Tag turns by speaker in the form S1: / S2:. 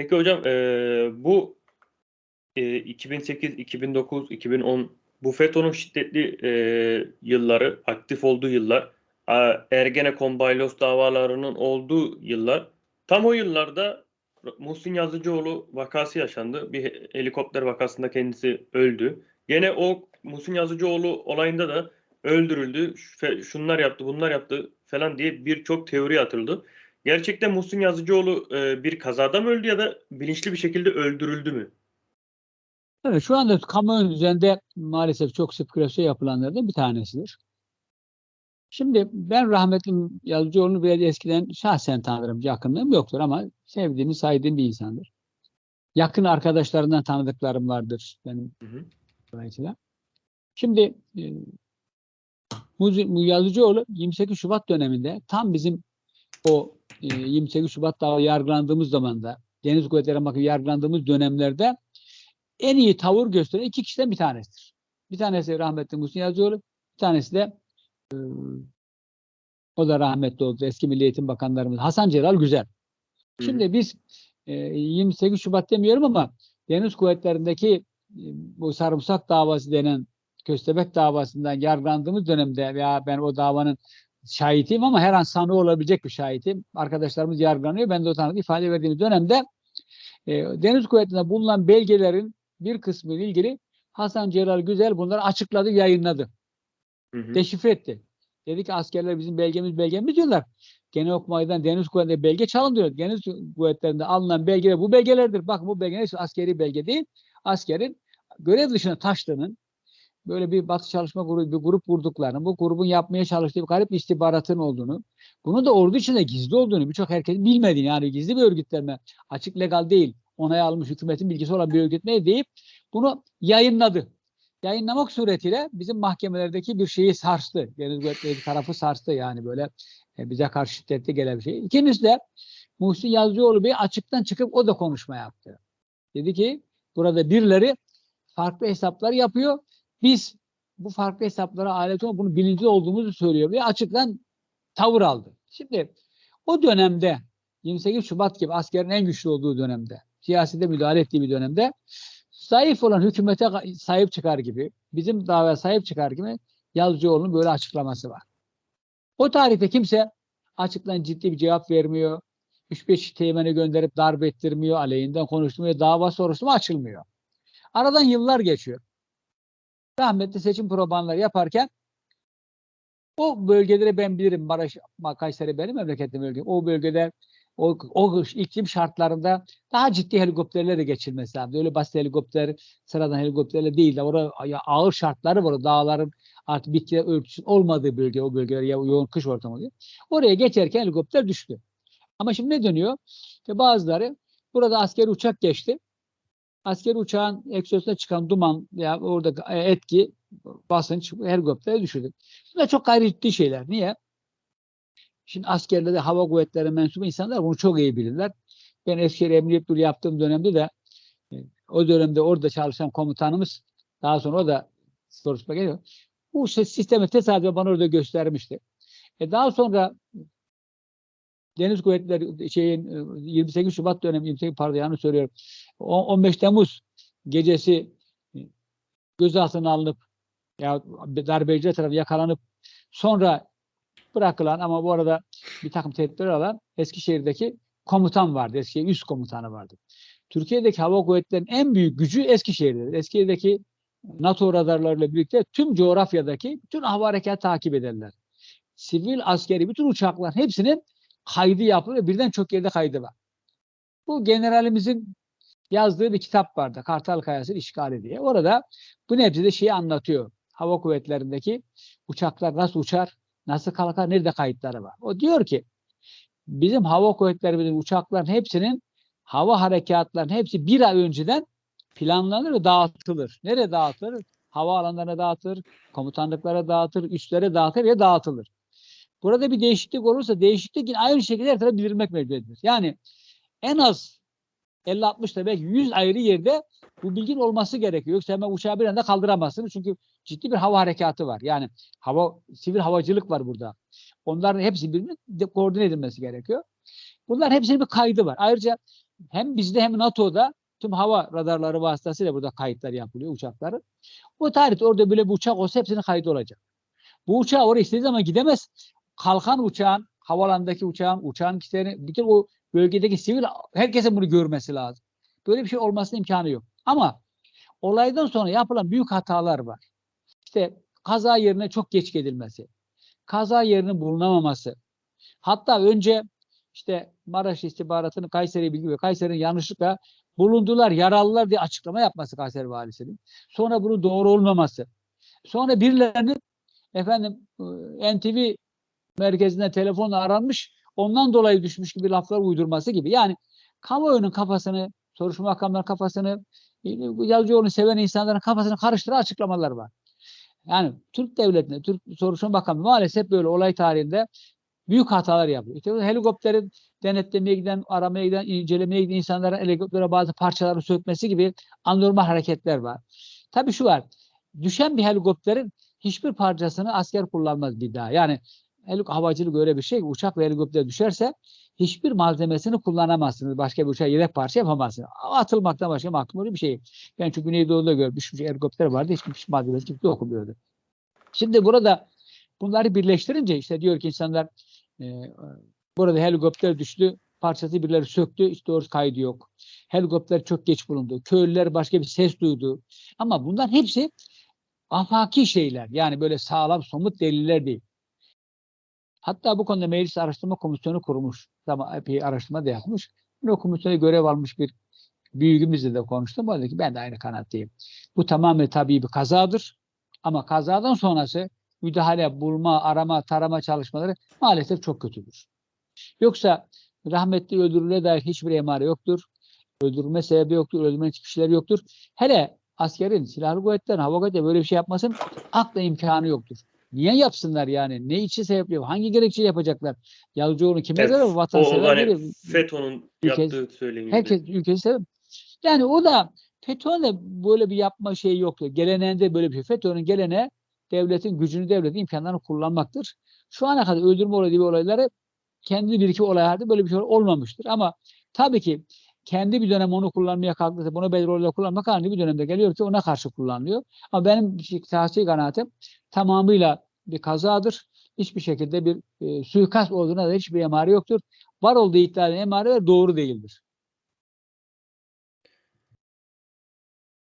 S1: Peki hocam eee, bu eee, 2008, 2009, 2010 bu FETÖ'nün şiddetli eee, yılları, aktif olduğu yıllar, Ergenekon, Baylos davalarının olduğu yıllar. Tam o yıllarda Muhsin Yazıcıoğlu vakası yaşandı. Bir he- helikopter vakasında kendisi öldü. Gene o Muhsin Yazıcıoğlu olayında da öldürüldü, şunlar yaptı, bunlar yaptı falan diye birçok teori atıldı. Gerçekten Muhsin Yazıcıoğlu e, bir kazada mı öldü ya da bilinçli bir şekilde öldürüldü mü?
S2: Evet, şu anda kamuoyunun üzerinde maalesef çok spekülasyon yapılanlardan bir tanesidir. Şimdi ben rahmetli Yazıcıoğlu'nu biraz eskiden şahsen tanırım. Yakınlığım yoktur ama sevdiğim, saydığım bir insandır. Yakın arkadaşlarından tanıdıklarım vardır benim
S1: Hı hı.
S2: dolayısıyla. Şimdi e, Yazıcıoğlu 28 Şubat döneminde tam bizim o 28 Şubat daha yargılandığımız zamanda Deniz Kuvvetleri Makı yargılandığımız dönemlerde en iyi tavır gösteren iki kişiden bir tanesidir. Bir tanesi rahmetli Muhsin Yazıcıoğlu, bir tanesi de e, o da rahmetli oldu. Eski Milli Eğitim Bakanlarımız Hasan Celal Güzel.
S1: Hı.
S2: Şimdi biz e, 28 Şubat demiyorum ama Deniz Kuvvetleri'ndeki e, bu sarımsak davası denen köstebek davasından yargılandığımız dönemde veya ben o davanın şahitiyim ama her an sanığı olabilecek bir şahitim. Arkadaşlarımız yargılanıyor. Ben de o tanıdık ifade verdiğimiz dönemde e, Deniz Kuvvetlerinde bulunan belgelerin bir kısmı ile ilgili Hasan Celal Güzel bunları açıkladı, yayınladı.
S1: Hı hı.
S2: Deşifre etti. Dedi ki askerler bizim belgemiz belgemiz diyorlar. Genelkurmay'dan Deniz Kuvvetleri'nde belge çalın diyor. Deniz Kuvvetleri'nde alınan belgeler bu belgelerdir. Bakın bu belgeler askeri belge değil. Askerin görev dışına taştığının böyle bir batı çalışma grubu, bir grup kurduklarını, bu grubun yapmaya çalıştığı bir garip istihbaratın olduğunu, bunun da ordu içinde gizli olduğunu birçok herkesin bilmediğini yani gizli bir örgütlenme, açık legal değil, onay almış hükümetin bilgisi olan bir örgütlenme deyip bunu yayınladı. Yayınlamak suretiyle bizim mahkemelerdeki bir şeyi sarstı. Deniz Kuvvetleri tarafı sarstı yani böyle e, bize karşı şiddetli gelen bir şey. İkincisi de Muhsin Yazıcıoğlu Bey açıktan çıkıp o da konuşma yaptı. Dedi ki burada birileri farklı hesaplar yapıyor. Biz bu farklı hesaplara alet olma bunu bilinçli olduğumuzu söylüyor ve açıktan tavır aldı. Şimdi o dönemde 28 Şubat gibi askerin en güçlü olduğu dönemde, siyasete müdahale ettiği bir dönemde zayıf olan hükümete sahip çıkar gibi, bizim davaya sahip çıkar gibi Yazıcıoğlu'nun böyle açıklaması var. O tarihte kimse açıktan ciddi bir cevap vermiyor. 3-5 teğmeni gönderip darp ettirmiyor, aleyhinden konuşturmuyor, dava soruşturma açılmıyor. Aradan yıllar geçiyor. Rahmetli seçim propagandaları yaparken o bölgeleri ben bilirim. Maraş, Kayseri benim memleketim bölge. O bölgede o, o iklim şartlarında daha ciddi helikopterlerle geçilmesi lazım. Öyle basit helikopter, sıradan helikopterle değil de orada ya ağır şartları var. Dağların artık bitki örtüsünün olmadığı bölge, o bölgeler ya yoğun kış ortamı oluyor. Oraya geçerken helikopter düştü. Ama şimdi ne dönüyor? İşte bazıları burada askeri uçak geçti. Askeri uçağın egzozuna çıkan duman veya orada etki, basınç helikoptere düşürdü. Bunlar çok gayri ciddi şeyler. Niye? Şimdi askerlerde hava kuvvetleri mensubu insanlar bunu çok iyi bilirler. Ben Eskişehir Emniyet Müdürlüğü yaptığım dönemde de e, o dönemde orada çalışan komutanımız daha sonra o da soruşturma geliyor. Bu şey- sistemi tesadüfen bana orada göstermişti. E daha sonra Deniz Kuvvetleri şeyin e, 28 Şubat dönemi 28 pardon yanlış söylüyorum. O- 15 Temmuz gecesi e, gözaltına alınıp ya darbeciler tarafı yakalanıp sonra bırakılan ama bu arada bir takım tedbirler alan Eskişehir'deki komutan vardı. Eskişehir üst komutanı vardı. Türkiye'deki hava kuvvetlerinin en büyük gücü Eskişehir'dedir. Eskişehir'deki NATO radarlarıyla birlikte tüm coğrafyadaki bütün hava harekatı takip ederler. Sivil, askeri bütün uçaklar hepsinin kaydı yapılıyor. Birden çok yerde kaydı var. Bu generalimizin yazdığı bir kitap vardı. Kartal Kayası'nın işgali diye. Orada bu nebzede şeyi anlatıyor. Hava kuvvetlerindeki uçaklar nasıl uçar, nasıl kalkar, nerede kayıtları var. O diyor ki bizim hava kuvvetlerimizin uçakların hepsinin hava harekatlarının hepsi bir ay önceden planlanır ve dağıtılır. Nereye dağıtılır? Hava alanlarına dağıtılır, komutanlıklara dağıtılır, üstlere dağıtılır ve dağıtılır. Burada bir değişiklik olursa değişiklik yine aynı şekilde her tarafa bildirilmek mecburiyetindedir. Yani en az 50-60 da belki 100 ayrı yerde bu bilgin olması gerekiyor. Yoksa hemen uçağı bir anda kaldıramazsınız. Çünkü ciddi bir hava harekatı var. Yani hava sivil havacılık var burada. Onların hepsi birbirine koordine edilmesi gerekiyor. Bunların hepsinin bir kaydı var. Ayrıca hem bizde hem NATO'da tüm hava radarları vasıtasıyla burada kayıtlar yapılıyor uçakların. O tarihte orada böyle bir uçak olsa hepsinin kaydı olacak. Bu uçağı oraya istediği zaman gidemez. Kalkan uçağın, havalandaki uçağın, uçağın kişilerin, bütün o bölgedeki sivil herkesin bunu görmesi lazım. Böyle bir şey olmasının imkanı yok. Ama olaydan sonra yapılan büyük hatalar var. İşte kaza yerine çok geç gidilmesi, kaza yerinin bulunamaması. Hatta önce işte Maraş istihbaratının Kayseri bilgi ve Kayseri'nin yanlışlıkla bulundular, yaralılar diye açıklama yapması Kayseri valisinin. Sonra bunun doğru olmaması. Sonra birilerinin efendim e, NTV merkezine telefonla aranmış, ondan dolayı düşmüş gibi laflar uydurması gibi. Yani kamuoyunun kafasını, soruşturma makamlarının kafasını, e, bu Yazıcıoğlu'nu seven insanların kafasını karıştıran açıklamalar var. Yani Türk devletinde, Türk Soruşturma Bakanlığı maalesef böyle olay tarihinde büyük hatalar yapıyor. İşte bu helikopterin denetlemeye giden, aramaya giden, incelemeye giden insanların helikoptere bazı parçaları sökmesi gibi anormal hareketler var. Tabii şu var. Düşen bir helikopterin hiçbir parçasını asker kullanmaz bir daha. Yani havacılık öyle bir şey uçak ve helikopter düşerse hiçbir malzemesini kullanamazsınız. Başka bir uçağa yedek parça yapamazsınız. Atılmaktan başka makbul bir şey. Ben çünkü Güneydoğu'da gördüm. Bir helikopter vardı. Hiçbir malzemesi kimse okumuyordu. Şimdi burada bunları birleştirince işte diyor ki insanlar e, burada helikopter düştü. Parçası birileri söktü. İşte doğru kaydı yok. Helikopter çok geç bulundu. Köylüler başka bir ses duydu. Ama bunların hepsi afaki şeyler. Yani böyle sağlam somut deliller değil. Hatta bu konuda Meclis Araştırma Komisyonu kurmuş. Ama araştırma da yapmış. O komisyona görev almış bir büyüğümüzle de konuştum. O dedi ki ben de aynı kanaatteyim. Bu tamamen tabii bir kazadır. Ama kazadan sonrası müdahale, bulma, arama, tarama çalışmaları maalesef çok kötüdür. Yoksa rahmetli öldürüle dair hiçbir emare yoktur. Öldürülme sebebi yoktur. Öldürme şeyler yoktur. Hele askerin, silahlı kuvvetlerin, hava böyle bir şey yapmasın akla imkanı yoktur. Niye yapsınlar yani? Ne için sebep yapıyor? Hangi gerekçe yapacaklar? Yazıcıoğlu kime
S1: Evet,
S2: göre? Vatansever
S1: hani. FETÖ'nün yaptığı söyleniyor.
S2: Herkes ülkesi sever. Yani o da FETÖ'nün böyle bir yapma şeyi yoktu. Geleneğinde böyle bir şey. FETÖ'nün geleneği devletin gücünü, devletin imkanlarını kullanmaktır. Şu ana kadar öldürme olayı gibi olayları kendi bir iki olaylarda böyle bir şey olmamıştır. Ama tabii ki kendi bir dönem onu kullanmaya kalktıysa bunu olayla kullanmak halinde bir dönemde geliyor ki ona karşı kullanılıyor. Ama benim şahsi kanaatim tamamıyla bir kazadır. Hiçbir şekilde bir e, suikast olduğuna da hiçbir emare yoktur. Var olduğu iddia edilen doğru değildir.